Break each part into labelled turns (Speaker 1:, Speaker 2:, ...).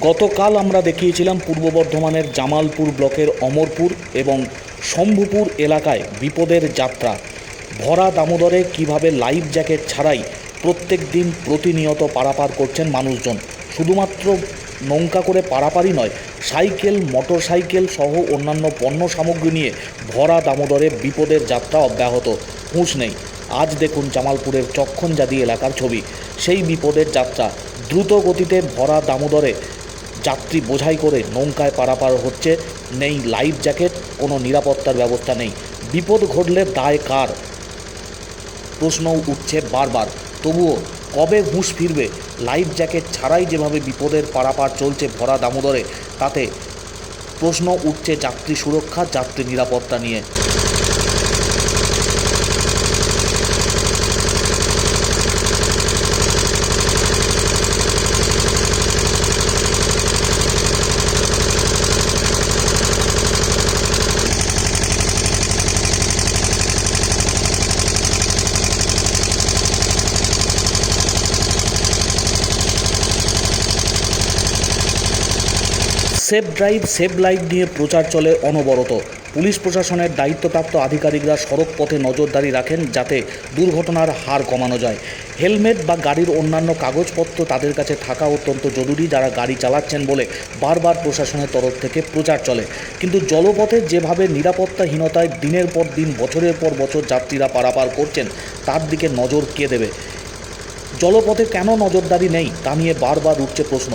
Speaker 1: গতকাল আমরা দেখিয়েছিলাম পূর্ব বর্ধমানের জামালপুর ব্লকের অমরপুর এবং শম্ভুপুর এলাকায় বিপদের যাত্রা। ভরা দামোদরে কীভাবে লাইফ জ্যাকেট ছাড়াই প্রত্যেক দিন প্রতিনিয়ত পারাপার করছেন মানুষজন। শুধুমাত্র নৌকা করে পারাপারই নয়, সাইকেল মোটর সাইকেল সহ অন্যান্য পণ্য সামগ্রী নিয়ে ভরা দামোদরে বিপদের যাত্রা অব্যাহত। হুঁশ নেই, আজ দেখুন জামালপুরের চক্ষণজাদি এলাকার ছবি। সেই বিপদের যাত্রা, দ্রুত গতিতে ভরা দামোদরে যাত্রী বোঝাই করে নৌকায় পারাপার হচ্ছে। নেই লাইফ জ্যাকেট কোনো নিরাপত্তার ব্যবস্থা নেই। বিপদ ঘটলে দায় কার? প্রশ্ন উঠছে বারবার। তবুও কবে হুঁশ ফিরবে? লাইফ জ্যাকেট ছাড়াই যেভাবে বিপদের পারাপার চলছে ভরা দামোদরে, তাতে প্রশ্ন উঠছে যাত্রী সুরক্ষা, যাত্রী নিরাপত্তা নিয়ে। সেফ ড্রাইভ সেভ লাইফ নিয়ে প্রচার চলে অনবরত। পুলিশ প্রশাসনের দায়িত্বপ্রাপ্ত আধিকারিকরা সড়ক পথে নজরদারি রাখেন যাতে দুর্ঘটনার হার কমানো যায়। হেলমেট বা গাড়ির অন্যান্য কাগজপত্র তাদের কাছে থাকা অত্যন্ত জরুরি, যারা গাড়ি চালাচ্ছেন বলে বারবার প্রশাসনের তরফ থেকে প্রচার চলে। কিন্তু জলপথে যেভাবে নিরাপত্তাহীনতায় দিনের পর দিন, বছরের পর বছর যাত্রীরা পারাপার করছেন, তার দিকে নজর কে দেবে? জলপথে কেন নজরদারি নেই, তা নিয়ে বারবার উঠছে প্রশ্ন।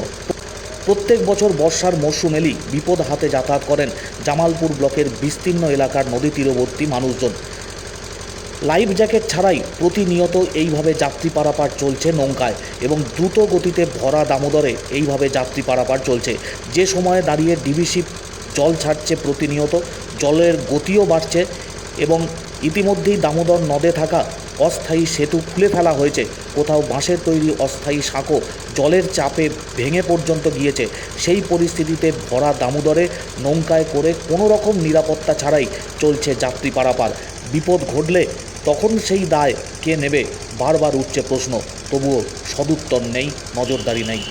Speaker 1: প্রত্যেক বছর বর্ষার মরশুম এলেই বিপদ হাতে যাতায়াত করেন জামালপুর ব্লকের বিস্তীর্ণ এলাকার নদী তীরবর্তী মানুষজন। লাইফ জ্যাকেট ছাড়াই প্রতিনিয়ত এইভাবে যাত্রী পারাপার চলছে নৌকায় এবং দ্রুত গতিতে ভরা দামোদরে এইভাবে যাত্রী পারাপার চলছে। যে সময়ে দাঁড়িয়ে ডিবিসি জল ছাড়ছে প্রতিনিয়ত, জলের গতিও বাড়ছে এবং ইতিমধ্যেই দামোদর নদে থাকা অস্থায়ী সেতু খুলে ফেলা হয়েছে। কোথাও বাঁশের তৈরি অস্থায়ী সাঁকো জলের চাপে ভেঙে পর্যন্ত গিয়েছে। সেই পরিস্থিতিতে ভরা দামোদরে নৌকায় করে কোনো রকম নিরাপত্তা ছাড়াই চলছে যাত্রী পারাপার। বিপদ ঘটলে তখন সেই দায় কে নেবে? বারবার উঠছে প্রশ্ন। তবুও সদুত্তর নেই, নজরদারি নেই।